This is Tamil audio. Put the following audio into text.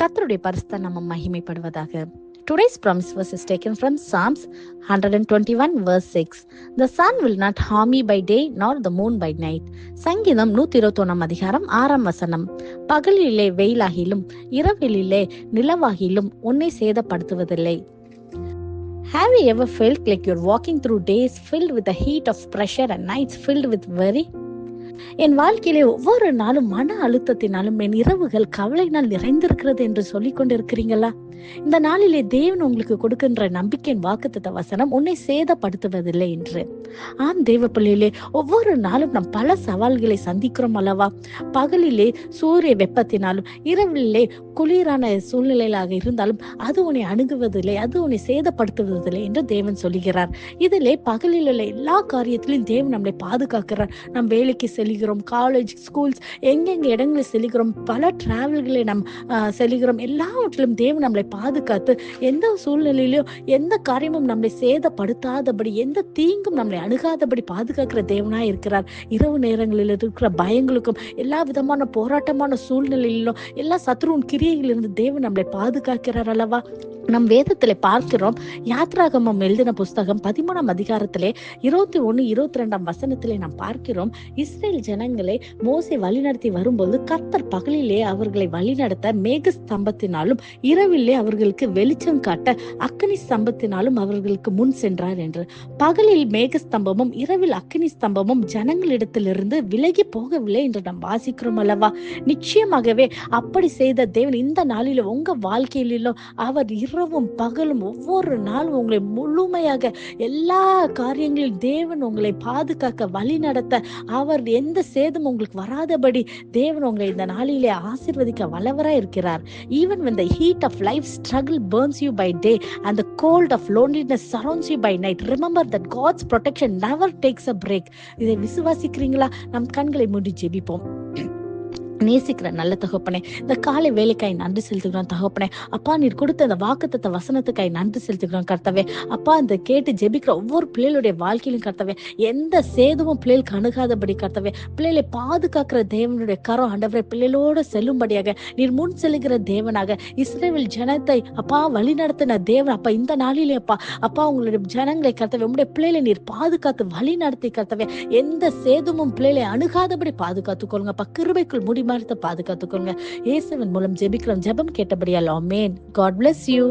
கர்த்தருடைய பரிசுத்த நம்ம மகிமைப்படுவதாக Today's promise verse is taken from Psalms 121 verse 6. The sun will not harm me by day nor the moon by night. சங்கீதம் நூத்தி இருபத்தொன்னாம் அதிகாரம் ஆறாம் வசனம் பகலிலே வெயிலாகிலும் இரவிலே நிலவாகிலும் உன்னை சேதப்படுத்துவதில்லை Have you ever felt like you're walking through days filled with the heat of pressure and nights filled with worry? என் வாழ்க்கையிலே ஒவ்வொரு நாளும் மன அழுத்தத்தினாலும் என் இரவுகள் கவலையினால் நிறைந்திருக்கிறது என்று சொல்லிக் கொண்டிருக்கிறீங்களா? இந்த நாளிலே தேவன் உங்களுக்கு கொடுக்கின்ற நம்பிக்கையின் வாக்குத்த வசனம் உன்னை சேதப்படுத்துவதில்லை என்று. ஆம் தேவ பிள்ளையிலே ஒவ்வொரு நாளும் நாம் பல சவால்களை சந்திக்கிறோம் அல்லவா? பகலிலே சூரிய வெப்பத்தினாலும் இரவிலே குளிரான சூழ்நிலையாக இருந்தாலும் அது உன்னை அணுகுவதில்லை அது உன்னை சேதப்படுத்துவதில்லை என்று தேவன் சொல்லுகிறார் இதிலே பகலில் உள்ள எல்லா காரியத்திலும் தேவன் நம்மளை பாதுகாக்கிறார். நம் வேலைக்கு செல்கிறோம் காலேஜ் ஸ்கூல்ஸ் எங்கெங்க இடங்களில் செல்கிறோம் பல டிராவல்களை நம் செல்கிறோம் எல்லாவற்றிலும் தேவன் நம்மளை பாதுகாத்து எந்த சூழ்நிலையிலும் எந்த காரியமும் நம்மளை சேதப்படுத்தாதபடி எந்த தீங்கும் நம்மளை அணுகாதபடி பாதுகாக்கிற தேவனாய் இருக்கிறார். இரவு நேரங்களில் இருக்கிற பயங்களுக்கும் எல்லா விதமான போராட்டமான சூழ்நிலையிலும் எல்லா சத்ருவின் கிரியையிலிருந்து தேவன் நம்மளை பாதுகாக்கிறார் அல்லவா? நம் வேதத்திலே பார்க்கிறோம் யாத்ராகமம் எழுதின புஸ்தகம் பதிமூணாம் அதிகாரத்திலே இருபத்தி ஒன்னு இருபத்தி ரெண்டாம் வசனத்திலே நாம் பார்க்கிறோம் இஸ்ரேல் ஜனங்களை மோசை வழிநடத்தி வரும்போது கர்த்தர் பகலிலே அவர்களை வழிநடத்த மேக ஸ்தம்பத்தினாலும் இரவிலே அவர்களுக்கு வெளிச்சம் காட்ட அக்னி ஸ்தம்பத்தினாலும் அவர்களுக்கு முன் சென்றார் என்று. பகலில் மேக ஸ்தம்பமும் இரவில் அக்னி ஸ்தம்பமும் ஜனங்களிடத்திலிருந்து விலகி போகவில்லை என்று நாம் வாசிக்கிறோம் அல்லவா? நிச்சயமாகவே அப்படி செய்த தேவன் இந்த நாளிலும் உங்க வாழ்க்கையிலும் அவர் இரவும் பகலும் ஒவ்வொரு நாளும் உங்களை முழுமையாக எல்லா காரியங்களிலும் தேவன் உங்களை பாதுகாக்க வழி நடத்த அவர் எந்த சேதம் உங்களுக்கு வராதபடி தேவன் உங்களை இந்த நாளிலே ஆசிர்வதிக்க வளவராக இருக்கிறார். Even when the heat of life struggle burns you by day and the cold of loneliness surrounds you by night remember that God's protection never takes a இதை விசுவாசிக்கிறீங்களா? நம் கண்களை மூடி ஜெபிப்போம். நேசிக்கிற நல்ல தகப்பனே. இந்த காலை வேலைக்காய் நன்றி செலுத்துகிறோம் தகப்பனே. அப்பா நீர் கொடுத்த அந்த வாக்குத்த வசனத்துக்காய் நன்றி செலுத்துகிறோம் கர்த்தவே. அப்பா இந்த கேட்டு ஜெபிக்கிற ஒவ்வொரு பிள்ளைகளுடைய வாழ்க்கையிலும் கர்த்தவே. எந்த சேதமும் பிள்ளைகளுக்கு அணுகாதபடி கர்த்தவே. பிள்ளைகளை பாதுகாக்கிற தேவனுடைய கரம் ஆண்டவரை பிள்ளைகளோடு செல்லும்படியாக. நீர் முன் செல்லுகிற தேவனாக. இஸ்ரேவில் ஜனத்தை அப்பா வழி நடத்தின தேவன். அப்பா இந்த நாளிலே அப்பா அப்பா உங்களுடைய ஜனங்களை கர்த்தவே உங்களுடைய பிள்ளைகளை நீர் பாதுகாத்து வழி நடத்தி கர்த்தவே. எந்த சேதமும் பிள்ளைகளை அணுகாதபடி பாதுகாத்துக் கொள்ளுங்க அப்பா கிருபைக்குள் முடி மறுத்து பாதுகாத்துக்கோங்க. இயேசுவின் மூலம் ஜெபிக்கிறோம். ஜெபம் கேட்டபடியால் ஆமென். God bless you